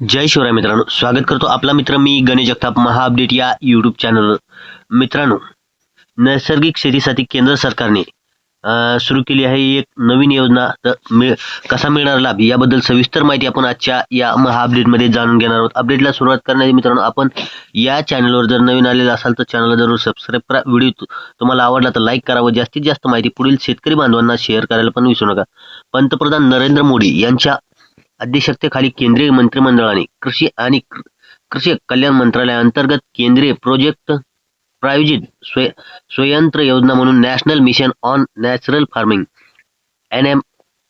जय शिवराय मित्रांनो. स्वागत करतो आपला मित्र मी गणेश जगताप महा अपडेट या यूट्यूब चॅनलवर मित्रांनो नैसर्गिक शेतीसाठी केंद्र सरकारने सुरू केली आहे एक नवीन योजना. तर मिळ कसा मिळणार लाभ? याबद्दल सविस्तर माहिती आपण आजच्या या महा अपडेटमध्ये जाणून घेणार आहोत. अपडेटला सुरुवात करण्याआधी मित्रांनो आपण या चॅनलवर जर नवीन आलेला असाल तर चॅनलला जरूर सबस्क्राईब करा. व्हिडिओ तुम्हाला आवडला तर लाईक करा व जास्तीत जास्त माहिती पुढील शेतकरी बांधवांना शेअर करायला पण विसरू नका. पंतप्रधान नरेंद्र मोदी यांच्या अध्यक्षतेखाली केंद्रीय मंत्रिमंडळाने कृषी आणि कृषी कल्याण मंत्रालयाअंतर्गत केंद्रीय प्रोजेक्ट प्रायोजित स्वय स्वयंत्र योजना म्हणून national mission on natural farming N M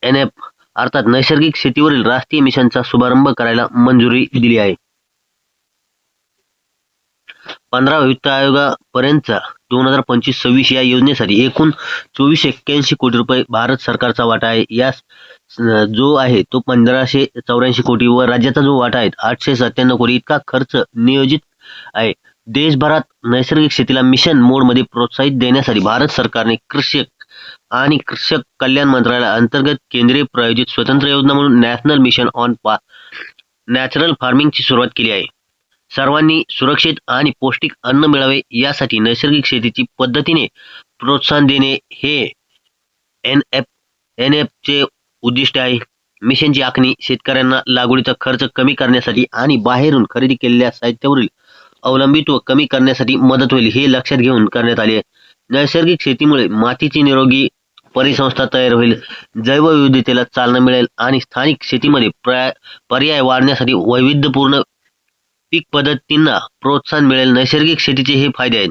N F अर्थात नैसर्गिक शेतीवरील राष्ट्रीय मिशनचा शुभारंभ करायला मंजुरी दिली आहे. पंधरा वित्त आयोगापर्यंतचा दोन हजार पंचवीस सव्वीस या योजनेसाठी एकूण चोवीस एक्क्याऐंशी कोटी रुपये भारत सरकारचा वाटा आहे. यास जो आहे तो पंधराशे चौऱ्याऐंशी कोटी व राज्याचा जो वाटा आहे आठशे सत्त्याण्णव कोटी इतका खर्च नियोजित आहे. देशभरात नैसर्गिक शेतीला मिशन मोडमध्ये प्रोत्साहित देण्यासाठी भारत सरकारने कृषक आणि कृषक कल्याण मंत्रालया अंतर्गत केंद्रीय प्रायोजित स्वतंत्र योजना म्हणून नॅशनल मिशन ऑन पा नॅचरल फार्मिंगची सुरुवात केली आहे. सर्वांनी सुरक्षित आणि पौष्टिक अन्न मिळावे यासाठी नैसर्गिक शेतीची पद्धतीने प्रोत्साहन देणे हे एन एफ एन एफचे उद्दिष्ट आहे. मिशनची आखणी शेतकऱ्यांना लागवडीचा खर्च कमी करण्यासाठी आणि बाहेरून खरेदी केलेल्या साहित्यावरील अवलंबित्व कमी करण्यासाठी मदत होईल हे लक्षात घेऊन करण्यात आले. आहे नैसर्गिक शेतीमुळे मातीची निरोगी परिसंस्था तयार होईल. जैवविविधतेला चालना मिळेल आणि स्थानिक शेतीमध्ये पर्याय वाढण्यासाठी वैविध्यपूर्ण पीक पद्धतींना प्रोत्साहन मिळेल. नैसर्गिक शेतीचे हे फायदे आहेत.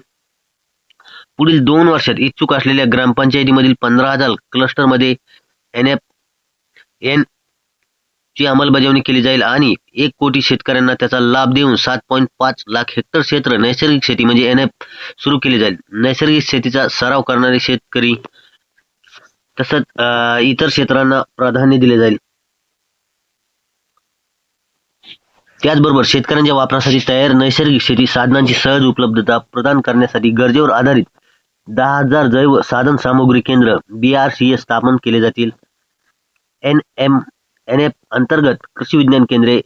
पुढील दोन वर्षात इच्छुक असलेल्या ग्रामपंचायतीमधील पंधरा हजार क्लस्टरमध्ये एन एफ एन ची अंमलबजावणी केली जाईल आणि एक कोटी शेतकऱ्यांना त्याचा लाभ देऊन सात पॉईंट पाच लाख हेक्टर क्षेत्र नैसर्गिक शेती म्हणजे एन एफ सुरू केली जाईल. नैसर्गिक शेतीचा सराव करणारे शेतकरी तसंच इतर क्षेत्रांना प्राधान्य दिले जाईल. त्याचबरोबर शेतकऱ्यांच्या वापरासाठी तयार नैसर्गिक शेती साधनांची सहज उपलब्धता प्रदान करण्यासाठी गरजेवर आधारित दहा हजार जैव साधन सामुग्री केंद्र बी आर सी एस स्थापन केले जातील. एन एम एन एफ अंतर्गत कृषी विज्ञान केंद्रे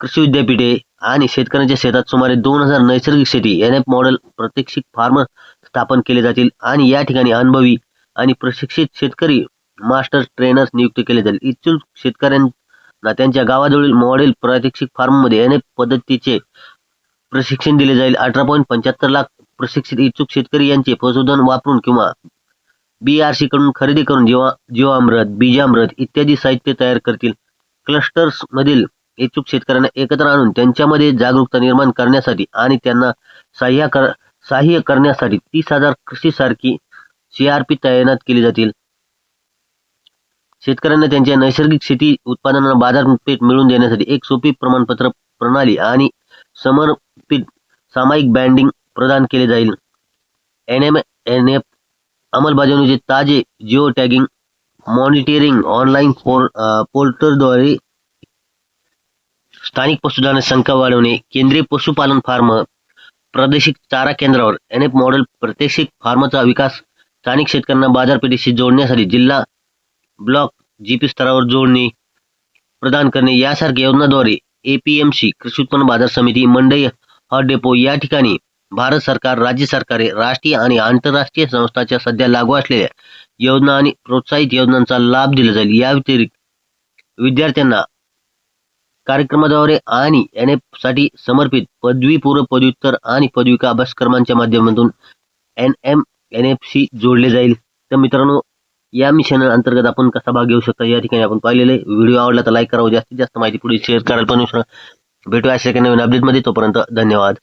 कृषी विद्यापीठे आणि शेतकऱ्यांच्या शेतात सुमारे दोन हजार नैसर्गिक शेती एन एफ मॉडेल प्रात्यक्षिक फार्मर स्थापन केले जातील आणि या ठिकाणी अनुभवी आणि प्रशिक्षित शेतकरी मास्टर ट्रेनर्स नियुक्त केले जाईल इच्छुक शेतकऱ्यांना त्यांच्या गावाजवळील मॉडेल प्रादेशिक फार्ममध्ये अनेक पद्धतीचे प्रशिक्षण दिले जाईल. अठरा पॉईंट पंच्याहत्तर लाख प्रशिक्षित इच्छुक शेतकरी यांचे पशुधन वापरून किंवा बीआरसी कडून खरेदी करून जीवा जीवामृत बीजामृत इत्यादी साहित्य तयार करतील. क्लस्टर्स मधील इच्छुक शेतकऱ्यांना एकत्र आणून त्यांच्यामध्ये जागरूकता निर्माण करण्यासाठी आणि त्यांना सहाय्य कर सहाय्य करण्यासाठी तीस हजार कृषी सारखी सीआरपी तैनात केली जातील. शेतकऱ्यांना त्यांच्या नैसर्गिक शेती उत्पादनांना बाजारपेठ मिळवून देण्यासाठी एक सोपी प्रमाणपत्र प्रणाली आणि समर्पित सामायिक बँडिंग प्रदान केले जाईल. एन एम एन एफ अंमलबजावणीचे ताजे जिओ टॅगिंग मॉनिटरिंग ऑनलाईन पोर्टलद्वारे स्थानिक पशुधन संख्या वाढवणे केंद्रीय पशुपालन फार्म प्रादेशिक चारा केंद्रावर एन एफ मॉडेल प्रादेशिक फार्मचा विकास स्थानिक शेतकऱ्यांना बाजारपेठेशी जोडण्यासाठी जिल्हा ब्लॉक जीपी स्तरावर जोडणे प्रदान करणे यासारख्या योजनाद्वारे एपीएमसी कृषी उत्पन्न बाजार समिती मंडई हॉट डेपो या ठिकाणी भारत सरकार राज्य सरकारे राष्ट्रीय आणि आंतरराष्ट्रीय संस्थांच्या सध्या लागू असलेल्या योजना आणि प्रोत्साहित योजनांचा लाभ दिला जाईल. या व्यतिरिक्त विद्यार्थ्यांना कार्यक्रमाद्वारे आणि एन एफसाठी समर्पित पदवीपूर्व पदव्युत्तर आणि पदविका अभ्यासक्रमांच्या माध्यमातून N M N F C जोडले जाईल. तर मित्रांनो या मिशन अंतर्गत आपण कसा भाग घेऊ शकता या ठिकाणी आपण पाहिलेले व्हिडिओ आवडला तर लाईक करावं. जास्तीत जास्त माहिती पुढे शेअर करायला पण विसरा भेटूया अशा एका नवीन अपडेटमध्ये तोपर्यंत धन्यवाद.